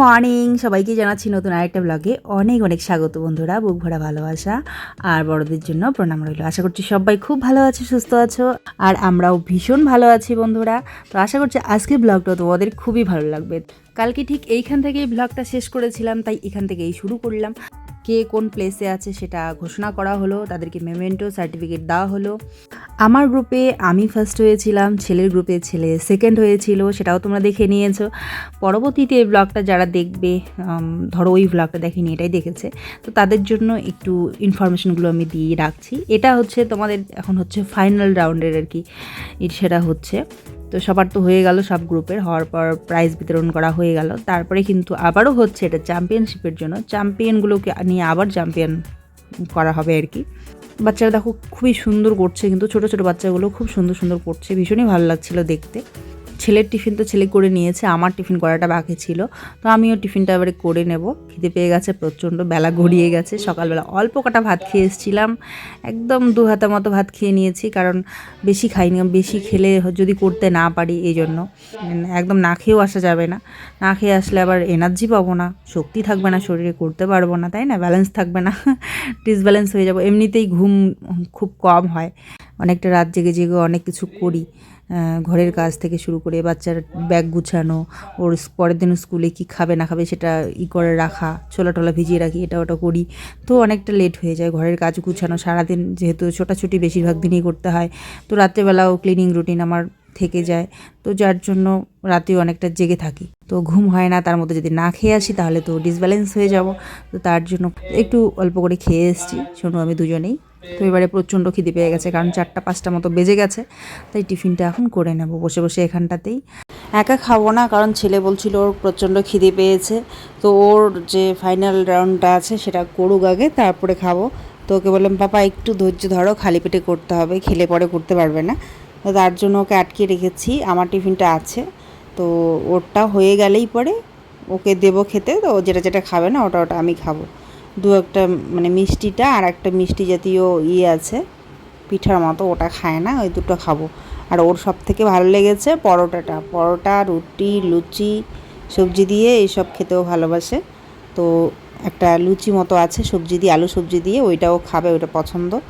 Morning. সবাইকে জানাচ্ছি নতুন আরেকটা ব্লগে অনেক অনেক স্বাগত বন্ধুরা, বুক ভরা ভালোবাসা আর বড়দের জন্য প্রণাম রইল। আশা করছি সবাই খুব ভালো আছে, সুস্থ আছো আর আমরাও ভীষণ ভালো আছি বন্ধুরা। তো আশা করছি আজকে ব্লগটা তোমাদের খুবই ভালো লাগবে। কালকে ঠিক এইখান থেকেই ব্লগটা শেষ করেছিলাম, তাই এখান থেকেই শুরু করলাম। কে কোন প্লেসে আছে সেটা ঘোষণা করা হলো, তাদেরকে মেমেন্টো সার্টিফিকেট দেওয়া হলো। আমার গ্রুপে আমি ফার্স্ট হয়েছিলাম, ছেলের গ্রুপে ছেলে সেকেন্ড হয়েছিল, সেটাও তোমরা দেখে নিয়েছো। পরবর্তীতে এই ব্লগটা যারা দেখবে ধরো ওই ব্লগটা দেখেনি, এটাই দেখেছে, তো তাদের জন্য একটু ইনফরমেশনগুলো আমি দিয়ে রাখছি। এটা হচ্ছে তোমাদের, এখন হচ্ছে ফাইনাল রাউন্ডের আর কি সেটা হচ্ছে। তো সবার তো হয়ে গেল সব গ্রুপের, হওয়ার পর প্রাইজ বিতরণ করা হয়ে গেল। তারপরে কিন্তু আবারও হচ্ছে এটা চ্যাম্পিয়নশিপের জন্য। চ্যাম্পিয়নগুলোকে নিয়ে আবার চ্যাম্পিয়ন করা হবে আর কি। বাচ্চারা দেখো খুবই সুন্দর করছে কিন্তু, ছোট ছোট বাচ্চাগুলো খুব সুন্দর সুন্দর করছে। ভীষণই ভালো লাগছিল দেখতে। ছেলের টিফিন তো ছেলে করে নিয়েছে, আমার টিফিন করাটা বাকি ছিল। তো আমিও টিফিনটা এবারে করে নেব। খিদে পেয়ে গেছে প্রচণ্ড, বেলা গড়িয়ে গেছে। সকালবেলা অল্প কটা ভাত খেয়ে এসেছিলাম। একদম দু হাতা মতো ভাত খেয়ে নিয়েছি, কারণ বেশি খাইনি, বেশি খেলে যদি করতে না পারি এই জন্য। একদম না খেয়েও আসা যাবে না। না খেয়ে আসলে আবার এনার্জি পাবো না, শক্তি থাকবে না, শরীরে করতে পারব না, তাই না? ব্যালেন্স থাকবে না ডিসব্যালেন্স হয়ে যাব। এমনিতেই ঘুম খুব কম হয়, অনেকটা রাত জেগে জেগে অনেক কিছু করি। ঘরের কাজ থেকে শুরু করে বাচ্চার ব্যাগ গুছানো, ওর পরের দিন স্কুলে কি খাবে না খাবে সেটা ই করে রাখা, ছোলা টোলা ভিজিয়ে রাখি, এটা ওটা করি। তো অনেকটা লেট হয়ে যায় ঘরের কাজ গুছানো। সারাদিন যেহেতু ছোটাছুটি বেশিরভাগ দিনই করতে হয়, তো রাত্রেবেলাও ক্লিনিং রুটিন আমার থেকে যায়। তো যার জন্য রাতেও অনেকটা জেগে থাকি। তো ঘুম হয় না, তার মধ্যে যদি না খেয়ে আসি তাহলে তো ডিসব্যালেন্স হয়ে যাব। তো তার জন্য একটু অল্প করে খেয়ে এসেছি। শোনো, আমি দুজনেই তো এবারে প্রচণ্ড খিদে পেয়ে গেছে, কারণ চারটা, পাঁচটা মতো বেজে গেছে। তাই টিফিনটা এখন করে নেব, বসে বসে এখানটাতেই। একা খাব না, কারণ ছেলে বলছিল ওর প্রচণ্ড খিদে পেয়েছে। তো ওর যে ফাইনাল রাউন্ডটা আছে, সেটা করুক আগে, তারপরে খাব। তো ওকে বললাম, পাপা, একটু ধৈর্য ধরো, খালি পেটে করতে হবে, খেলে পরে করতে পারবে না। তো তার জন্য ওকে আটকে রেখেছি, আমার টিফিনটা আছে। তো ওরটা হয়ে গেলেই পরে ওকে দেবো খেতে, তো যেটা যেটা খাবে না, ওটা ওটা আমি খাব। দু একটা মানে মিষ্টিটা আর একটা মিষ্টি জাতীয় ইয়ে আছে। পিঠার মতো ওটা খায় না, ওই দুটো খাব। আর ওর সব থেকে ভালো লেগেছে পরোটাটা। পরোটা, রুটি, লুচি, সবজি দিয়ে এইসব খেতেও ভালোবাসে। তো একটা লুচি মতো আছে, সবজি দিয়ে, আলু সবজি দিয়ে, ওইটাও খাবে, ওইটা পছন্দ।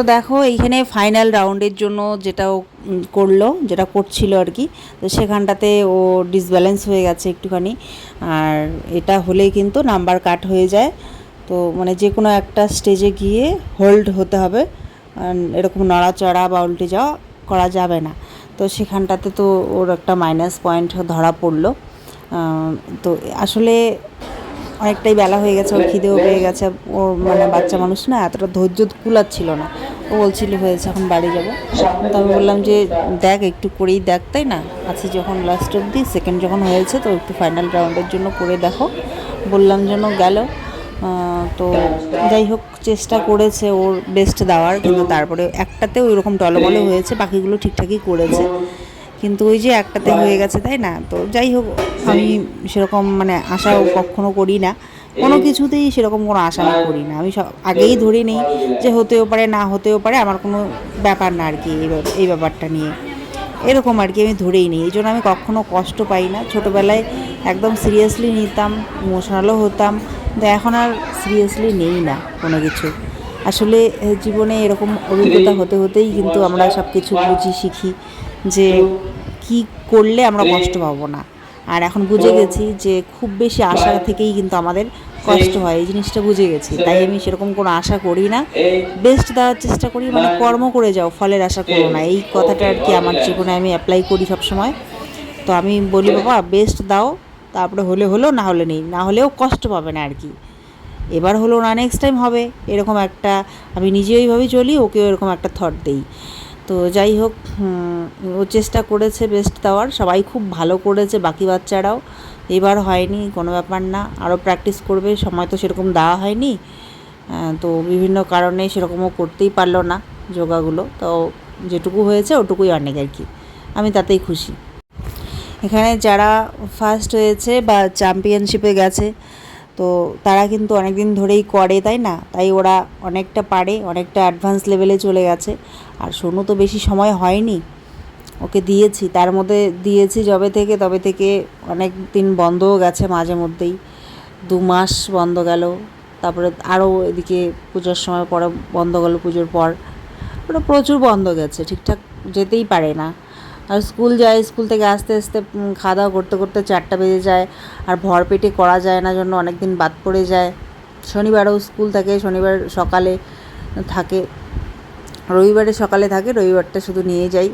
তো দেখো, এইখানে ফাইনাল রাউন্ডের জন্য যেটা ও করল, যেটা করছিল আর কি, তো সেখানটাতে ও ডিসব্যালেন্স হয়ে গেছে একটুখানি। আর এটা হলেই কিন্তু নাম্বার কাট হয়ে যায়। তো মানে যে কোনো একটা স্টেজে গিয়ে হোল্ড হতে হবে। এরকম নড়াচড়া বা উল্টে যাওয়া করা যাবে না। তো সেখানটাতে তো ওর একটা মাইনাস পয়েন্ট ধরা পড়ল। তো আসলে অনেকটাই বেলা হয়ে গেছে, ওর খিদেও পেয়ে গেছে। ওর মানে বাচ্চা মানুষ না, এতটা ধৈর্য কুলাচ্ছিল না। ও বলছিল, হয়েছে, এখন বাড়ি যাব। তো আমি বললাম যে, দেখ, একটু করেই দেখ, তাই না? আছি যখন লাস্ট অবধি সেকেন্ড যখন হয়েছে, তো একটু ফাইনাল রাউন্ডের জন্য করে দেখো। বললাম যেন গেল। তো যাই হোক, চেষ্টা করেছে ওর বেস্ট দেওয়ার, কিন্তু তারপরে একটাতেও ওইরকম টলমলে হয়েছে, বাকিগুলো ঠিকঠাকই করেছে। কিন্তু ওই যে একটাতে হয়ে গেছে তাই না? তো যাই হোক আমি সেরকম মানে আশাও কখনো করি না। কোনো কিছুতেই সেরকম কোনো আশা আমি করি না। আমি সব আগেই ধরে নিই যে হতেও পারে না হতেও পারে আমার কোনো ব্যাপার না আর কি এই এই ব্যাপারটা নিয়ে। এরকম আর কি আমি ধরেই নিই। এই জন্য আমি কখনো কষ্ট পাই না। ছোটোবেলায় একদম সিরিয়াসলি নিতাম ইমোশনালও হতাম কিন্তু এখন আর সিরিয়াসলি নেই না কোনো কিছু। আসলে জীবনে এরকম অভিজ্ঞতা হতে হতেই কিন্তু আমরা সব কিছু বুঝি শিখি। যে কি করলে আমরা কষ্ট পাবো না। আর এখন বুঝে গেছি যে খুব বেশি আশা থেকেই কিন্তু আমাদের কষ্ট হয় এই জিনিসটা বুঝে গেছি। তাই আমি সেরকম কোনো আশা করি না। বেস্ট দেওয়ার চেষ্টা করি মানে কর্ম করে যাও ফলের আশা করো না। এই কথাটা আর কি আমার জীবনে আমি অ্যাপ্লাই করি সব সময় তো আমি বলি বাবা বেস্ট দাও তারপরে হলে হলো না হলে নেই। না হলেও কষ্ট পাবে না আর কি। এবার হলো না নেক্সট টাইম হবে এরকম একটা আমি নিজে ওইভাবেই চলি ওকেও এরকম একটা থট দেই। তো যাই হোক ও চেষ্টা করেছে বেস্ট দেওয়ার, সবাই খুব ভালো করেছে, বাকি বাচ্চারাও। এবার হয়নি, কোনো ব্যাপার না, আরও প্র্যাকটিস করবে, সময় তো সেরকম দেওয়া হয়নি। তো বিভিন্ন কারণে সেরকমও করতেই পারল না যোগাগুলো, তো যেটুকু হয়েছে ওটুকুই অনেক আর কি। আমি তাতেই খুশি। এখানে যারা ফার্স্ট হয়েছে বা চ্যাম্পিয়নশিপে গেছে তো তারা কিন্তু অনেক দিন ধরেই করে, তাই না? তাই ওরা অনেকটা পারে, অনেকটা অ্যাডভান্স লেভেলে চলে গেছে। আর সোনু তো বেশি সময় হয়নি। ওকে দিয়েছি, তার মধ্যে দিয়েছি যবে থেকে, তবে থেকে অনেক দিন বন্ধও গেছে মাঝে মধ্যেই। দু মাস বন্ধ গেল, তারপরে আরও এদিকে পুজোর সময় পরে বন্ধ গেল পুজোর পর। ওটা প্রচুর বন্ধ গেছে, ঠিকঠাক যেতেই পারে না। আর স্কুল যায়, স্কুল থেকে আস্তে আস্তে খাওয়া দাওয়া করতে করতে চারটা বেজে যায়। আর ভর পেটে করা যায় না জন্য অনেক দিন বাদ পড়ে যায়। শনিবারও স্কুল থাকে, শনিবার সকালে থাকে। রবিবারে সকালে থাকে, রবিবারটা শুধু নিয়ে যাই।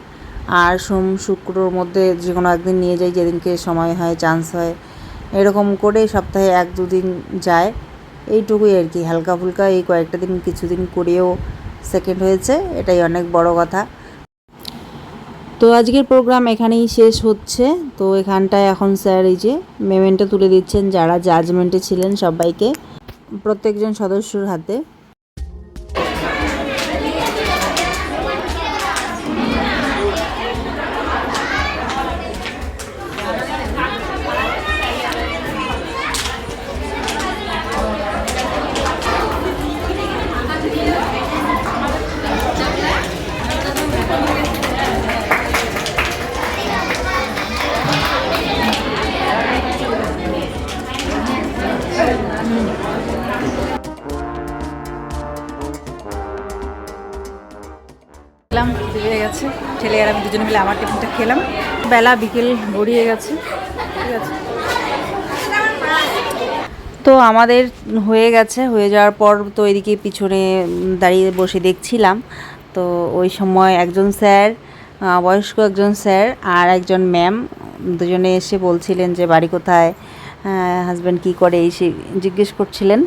আর সোম শুক্রর মধ্যে যে কোনো একদিন নিয়ে যাই, যেদিনকে সময় হয় চান্স হয়। এরকম করে সপ্তাহে এক, দুদিন যায়। এইটুকুই আর কি হালকা ফুলকা এই কয়েকটা দিন কিছুদিন করেও সেকেন্ড হয়েছে, এটাই অনেক বড় কথা। তো আজকের প্রোগ্রাম এখানেই শেষ হচ্ছে। তো এখানটায় এখন স্যার এই যে মেমেন্টে তুলে দিচ্ছেন, যারা জাজমেন্টে ছিলেন সবাইকে, প্রত্যেকজন সদস্যর হাতে। ছেলে আর আমি দুজনে মিলে আমার টিফিনটা খেলাম। বেলা বিকেল গড়িয়ে গেছে। ঠিক আছে। তো আমাদের হয়ে গেছে। হয়ে যাওয়ার পর তো এদিকে পিছনে দাঁড়িয়ে বসে দেখছিলাম। তো ওই সময় একজন স্যার বয়স্ক একজন স্যার আর একজন ম্যাম দুজনে এসে বলছিলেন যে, বাড়ি কোথায়? হাজব্যান্ড কী করে? এই সে জিজ্ঞেস করছিলেন।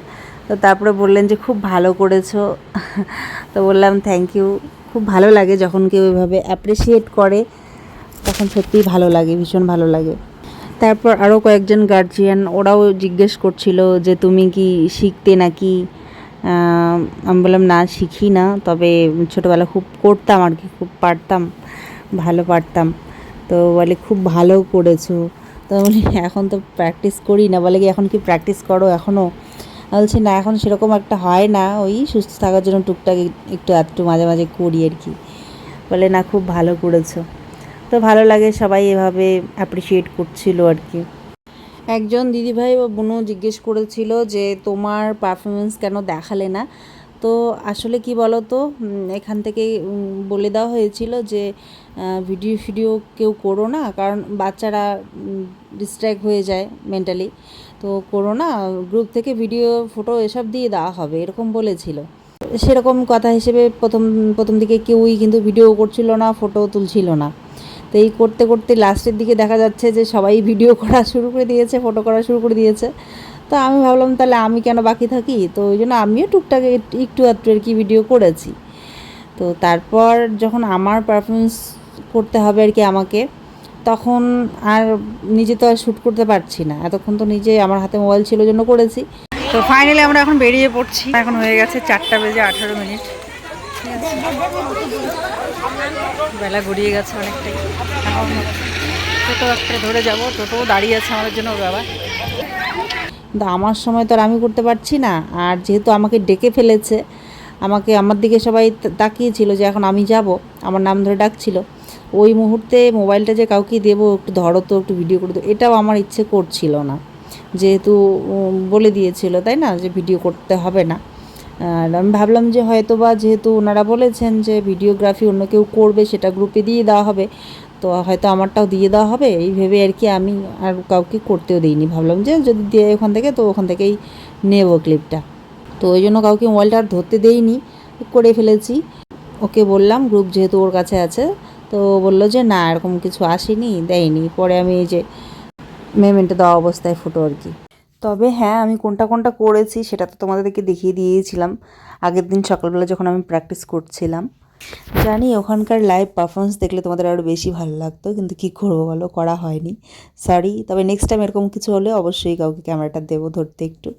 তো তারপরে বললেন যে, খুব ভালো করেছ। তো বললাম থ্যাংক ইউ খুব ভালো লাগে যখন কেউ এভাবে অ্যাপ্রিসিয়েট করে, তখন সত্যিই ভালো লাগে, ভীষণ ভালো লাগে। তারপর আরও কয়েকজন গার্জিয়ান ওরাও জিজ্ঞেস করছিল যে, তুমি কি শিখতে নাকি? আমি বললাম, না, শিখি না, তবে ছোটোবেলা খুব করতাম আর কি, খুব পারতাম, ভালো পারতাম। তো বলে, খুব ভালো করেছ। তো বলি, এখন তো প্র্যাকটিস করি না। বলে কি এখন কি প্র্যাকটিস করো এখনও বলছি, না, এখন সেরকম একটা হয় না, ওই সুস্থ থাকার জন্য টুকটাক একটু একটু মাঝে মাঝে করি আর কি। বলে, না, খুব ভালো করেছ। তো ভালো লাগে, সবাই এভাবে অ্যাপ্রিসিয়েট করছিল আর কি। একজন দিদিভাই বা বোনও জিজ্ঞেস করেছিল যে, তোমার পারফরমেন্স কেন দেখালে না? তো আসলে কি বলো তো এখান থেকে বলে দেওয়া হয়েছিল যে ভিডিও, ফিডিও কেউ করো না, কারণ বাচ্চারা ডিস্ট্র্যাক্ট হয়ে যায় মেন্টালি তো করো না গ্রুপ থেকে ভিডিও ফটো এসব দিয়ে দেওয়া হবে, এরকম বলেছিল। সেরকম কথা হিসেবে প্রথম প্রথম দিকে কেউই কিন্তু ভিডিও করছিল না ফটো তুলছিল না। তো এই করতে করতে লাস্টের দিকে দেখা যাচ্ছে যে সবাই ভিডিও করা শুরু করে দিয়েছে ফটো করা শুরু করে দিয়েছে। তো আমি ভাবলাম তাহলে আমি কেন বাকি থাকি? তো ওই জন্য আমিও টুকটাক একটু- আধটু আর কি ভিডিও করেছি। তো তারপর যখন আমার পারফরমেন্স করতে হবে আর কি আমাকে, তখন আর নিজে তো আর শ্যুট করতে পারছি না। এতক্ষণ তো নিজে আমার হাতে মোবাইল ছিল জন্য করেছি। তো ফাইনালি আমরা এখন বেরিয়ে পড়ছি। এখন হয়ে গেছে চারটা বেজে আঠারো মিনিট। বেলা গড়িয়ে গেছে অনেকটাই। টোটো একটা ধরে যাব। টোটো দাঁড়িয়ে আছে আমাদের জন্য বাবা। কিন্তু আমার সময় তো আর আমি করতে পারছি না। আর যেহেতু আমাকে ডেকে ফেলেছে, আমাকে আমার দিকে সবাই তাকিয়েছিল যে এখন আমি যাব। আমার নাম ধরে ডাকছিল। ওই মুহূর্তে মোবাইলটা যে কাউকে দেবো, একটু ধরো তো, একটু ভিডিও করে দো এটাও আমার ইচ্ছে করছিল না। যেহেতু বলে দিয়েছিল, তাই না? যে ভিডিও করতে হবে না। আর আমি ভাবলাম যে হয়তো বা যেহেতু ওনারা বলেছেন যে ভিডিওগ্রাফি অন্য কেউ করবে, সেটা গ্রুপে দিয়ে দেওয়া হবে। তো হয়তো আমারটাও দিয়ে দেওয়া হবে। এই ভেবে আর কি আমি আর কাউকে করতেও দিইনি। ভাবলাম যে যদি দিয়ে ওখান থেকে, তো ওখান থেকেই নেব ক্লিপটা। তো ওই জন্য কাউকে মোবাইলটা আর ধরতে দেইনি, করে ফেলেছি। ওকে বললাম, গ্রুপ যেহেতু ওর কাছে আছে। তো বলল যে, না, এরকম কিছু আসেনি, দেয়নি। পরে আমি এই যে মেমেন্টে দেওয়া অবস্থায় ফুটো আর কি। তবে হ্যাঁ আমি কোনটা কোনটা করেছি সেটা তো তোমাদেরকে দেখিয়ে দিয়েছিলাম। আগের দিন সকালবেলা যখন আমি প্র্যাকটিস করছিলাম জানি ওখানকার লাইভ পারফরমেন্স দেখলে তোমাদের আরও বেশি ভালো লাগতো কিন্তু কী করব বলো করা হয়নি। সরি তবে নেক্সট টাইম এরকম কিছু হলে অবশ্যই কাউকে ক্যামেরাটা দেবো ধরতে একটু।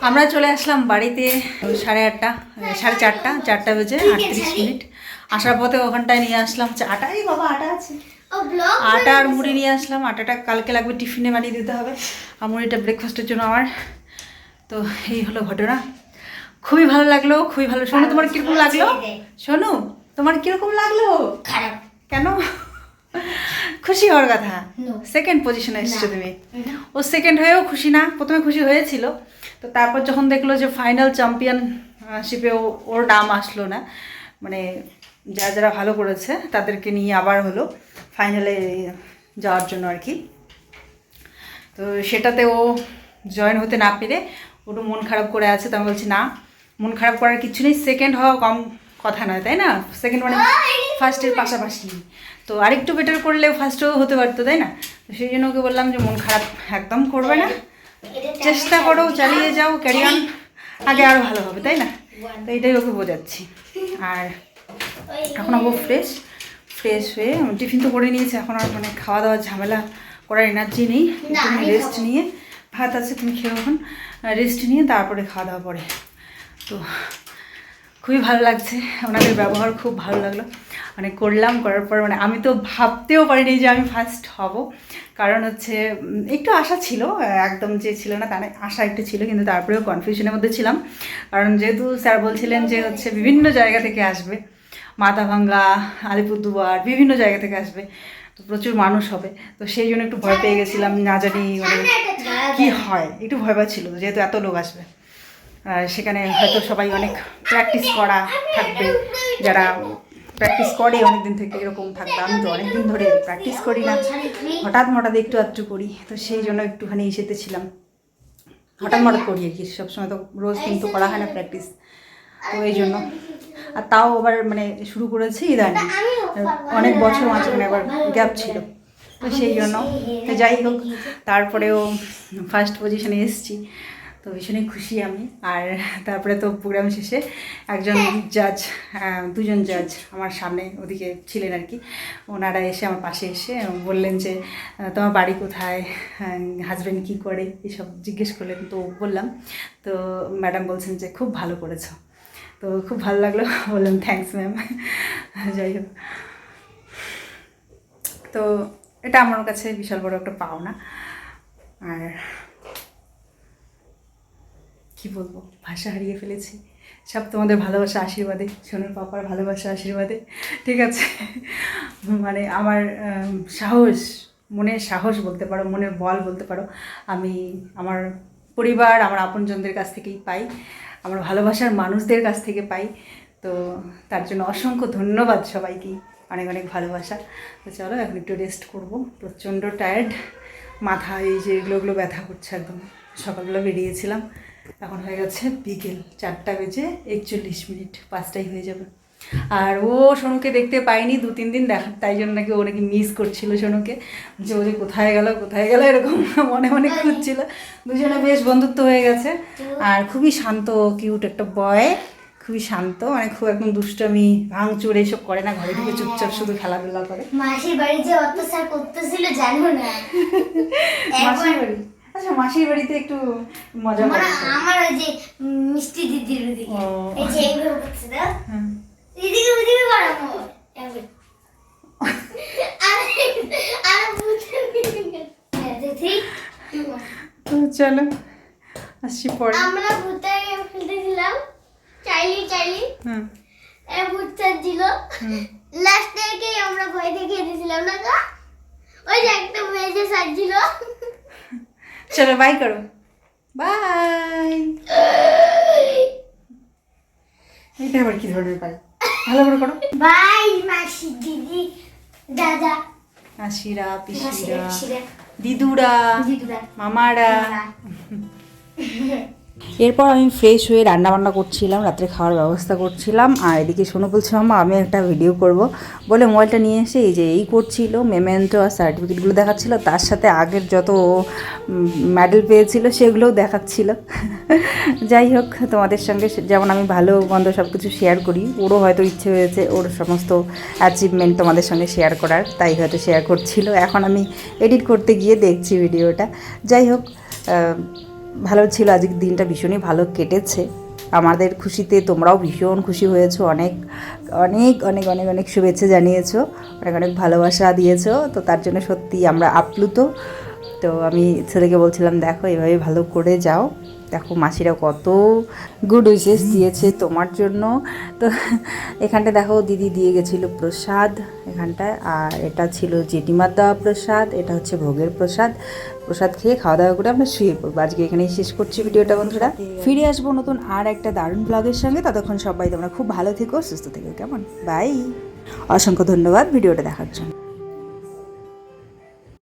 আমরা চলে আসলাম বাড়িতে সাড়ে আটটা সাড়ে চারটা চারটা বেজে আটত্রিশ মিনিট। আসার পথে ওখানটায় নিয়ে আসলাম চা- আটা বাবা আটা আছে। আটা আর মুড়ি নিয়ে আসলাম। আটাটা কালকে লাগবে টিফিনে বানিয়ে দিতে হবে। আর মুড়িটা ব্রেকফাস্টের জন্য আমার। তো এই হলো ঘটনা। খুবই ভালো লাগল খুবই ভালো। শোনো তোমার কীরকম লাগল? শোনো তোমার কীরকম লাগল? খারাপ। কেন? খুশি হওয়ার কথা? সেকেন্ড পজিশনে এসেছ তুমি। ও সেকেন্ড হয়েও খুশি না প্রথমে খুশি হয়েছিল। তো তারপর যখন দেখল যে ফাইনাল চ্যাম্পিয়নশিপে ওর নাম আসলো না মানে যারা যারা ভালো করেছে তাদেরকে নিয়ে আবার হলো ফাইনালে যাওয়ার জন্য আর কি। তো সেটাতে ও জয়েন হতে না পেরে ওটা মন খারাপ করে আছে তো আমি বলছি না মন খারাপ করার কিছু নেই। সেকেন্ড হওয়া কম কথা নয় তাই না? সেকেন্ড মানে ফার্স্টের পাশাপাশি। তো আরেকটু বেটার করলে ফার্স্টও হতে পারতো তাই না? সেই জন্য ওকে বললাম যে মন খারাপ একদম করবে না। চেষ্টা করো চালিয়ে যাও ক্যারিয়ান আগে আরও ভালো হবে তাই না? তো এটাই ওকে বোঝাচ্ছি। আর এখন ও ফ্রেশ ফ্রেশ হয়ে টিফিন তো করে নিয়েছি এখন আর মানে খাওয়া দাওয়ার ঝামেলা করার এনার্জি নেই। তুমি রেস্ট নিয়ে ভাত আছে তুমি খেয়ে এখন রেস্ট নিয়ে তারপরে খাওয়া দাওয়া পরে। তো খুবই ভালো লাগছে। ওনাদের ব্যবহার খুব ভালো লাগল। মানে করলাম, করার পর মানে আমি তো ভাবতেও পারিনি যে আমি ফার্স্ট হব। কারণ হচ্ছে একটু আশা ছিল একদম যে ছিল না তার আশা একটু ছিল, কিন্তু তারপরেও কনফিউশনের মধ্যে ছিলাম। কারণ যেহেতু স্যার বলছিলেন যে হচ্ছে বিভিন্ন জায়গা থেকে আসবে। মাথাভাঙ্গা, আলিপুরদুয়ার, বিভিন্ন জায়গা থেকে আসবে। তো প্রচুর মানুষ হবে। তো সেই জন্য একটু ভয় পেয়ে গেছিলাম, না জানি মানে কী হয়। একটু ভয় পাচ্ছিল, যেহেতু এত লোক আসবে। সেখানে হয়তো সবাই অনেক প্র্যাকটিস করা থাকবে। যারা প্র্যাকটিস করে অনেকদিন থেকে এরকম থাকবে। আমি তো অনেকদিন ধরে প্র্যাকটিস করি না। হঠাৎ হঠাৎ একটু আধটু করি। তো সেই জন্য একটুখানি ইসেতে ছিলাম। হঠাৎ হঠাৎ করি আর কি। সবসময় তো রোজ কিন্তু করা হয় না প্র্যাকটিস তো এই জন্য। আর তাও আবার মানে শুরু করেছি ইদানিং। অনেক বছর মাঝখানে আবার গ্যাপ ছিল। তো সেই জন্য। যাই হোক, তারপরেও ফার্স্ট পজিশনে এসেছি। তো ভীষণই খুশি আমি। আর তারপরে তো প্রোগ্রাম শেষে একজন জাজ দুজন জাজ আমার সামনে ওদিকে ছিলেন আর কি। ওনারা এসে আমার পাশে এসে বললেন যে তোমার বাড়ি কোথায়? হাজব্যান্ড কী করে? এসব জিজ্ঞেস করলেন, তো বললাম। তো ম্যাডাম বলছেন যে, খুব ভালো করেছ। তো খুব ভালো লাগল। বললাম থ্যাংকস ম্যাম যাই হোক। তো এটা আমার কাছে বিশাল বড় একটা পাওনা। আর কি বলব? ভাষা হারিয়ে ফেলেছি। সব তোমাদের ভালোবাসা আশীর্বাদে, সোনার পাপার ভালোবাসা আশীর্বাদে। ঠিক আছে? মানে আমার সাহস, মনের সাহস বলতে পারো, মনের বল বলতে পারো, আমি আমার পরিবার, আমার আপনজনদের কাছ থেকেই পাই, আমার ভালোবাসার মানুষদের কাছ থেকে পাই। তো তার জন্য অসংখ্য ধন্যবাদ সবাইকেই অনেক অনেক ভালোবাসা। তো চলো, এখন একটু রেস্ট করব। প্রচণ্ড টায়ার্ড মাথা এই যে এগুলো ওগুলো ব্যথা করছে একদম। সকালবেলা বেরিয়েছিলাম। এখন হয়ে গেছে বিকেল চারটা বেজে একচল্লিশ মিনিট পাঁচটাই হয়ে যাবে। আর ও সোনুকে দেখতে পাইনি দু তিন দিন দেখা তাই জন্য নাকি ও নাকি মিস করছিল সোনুকে। যে ও যে কোথায় গেল কোথায় গেল এরকম মনে মনে খুঁজছিল। দুজনে বেশ বন্ধুত্ব হয়ে গেছে। আর খুবই শান্ত কিউট একটা বয় খুবই শান্ত মানে খুব একদম দুষ্টমি ভাঙচুর এইসব করে না ঘরে ঢুকে চুপচাপ শুধু খেলাধুলা করে। মাসির বাড়ি যে অত্যাচার করতেছিল জানো না? মাসির বাড়ি? মাসির বাড়িতে একটু মজা মানে করছে আমার ওই যে মিষ্টি দিদির ওদিকে। এই যে এইভাবে করছে হ্যাঁ। দিদিকে ওদিকে কর আমার এভাবে। আরে আরে বুঝতে হ্যাঁ, তো চলো আসছি পরে। আমরা ভূতের গেম খেলতেছিলাম। চাইলি চাইলি। হুম। এ ভূত হুম। লাস্টে আমরা ভয় দেখিয়ে দিয়েছিলাম না? ওই যে একটা মেয়ে যে সাজছিল। চলো বাই করো। বাই এটা আবার কি ধরনের বাই ভালো করে করো। বাই মাসি দিদি দাদা। মাসিরা পিসিরা দিদুরা দিদুরা। মামারা। এরপর আমি ফ্রেশ হয়ে রান্না বান্না করছিলাম, রাত্রে খাওয়ার ব্যবস্থা করছিলাম। আর এদিকে শোনো বলছে মামা আমি একটা ভিডিও করব। বলে মোবাইলটা নিয়ে এসে এই যে এই করছিল মেমেন্টো আর সার্টিফিকেটগুলো দেখাচ্ছিল। তার সাথে আগের যত মেডেল পেয়েছিল সেগুলোও দেখাচ্ছিল। যাই হোক, তোমাদের সঙ্গে যেমন আমি ভালো মন্দ সব কিছু শেয়ার করি, ওরও হয়তো ইচ্ছে হয়েছে ওর সমস্ত অ্যাচিভমেন্ট তোমাদের সঙ্গে শেয়ার করার, তাই হয়তো শেয়ার করছিল। এখন আমি এডিট করতে গিয়ে দেখছি ভিডিওটা যাই হোক ভালো ছিল, আজকের দিনটা ভীষণই ভালো কেটেছে। আমাদের খুশিতে তোমরাও ভীষণ খুশি হয়েছো, অনেক অনেক অনেক অনেক অনেক শুভেচ্ছা জানিয়েছো, অনেক অনেক ভালোবাসা দিয়েছ, তো তার জন্য সত্যি আমরা আপ্লুত। তো আমি ছেলেকে বলছিলাম, দেখো, এভাবে ভালো করে যাও। দেখো, মাসিরা কত গুড উইশেস দিয়েছে তোমার জন্য। তো এখানটা দেখো, দিদি দিয়ে গেছিল প্রসাদ এখানটায়। আর এটা ছিল জেঠিমার দেওয়া প্রসাদ, এটা হচ্ছে ভোগের প্রসাদ। প্রসাদ খেয়ে খাওয়া দাওয়া করে আমরা শুয়ে পড়ব। আজকে এখানেই শেষ করছি ভিডিওটা, বন্ধুরা। ফিরে আসব নতুন আর একটা দারুণ ব্লগের সঙ্গে। ততক্ষণ সবাই তোমরা খুব ভালো থেকো, সুস্থ থেকো, কেমন? বাই অসংখ্য ধন্যবাদ ভিডিওটা দেখার জন্য।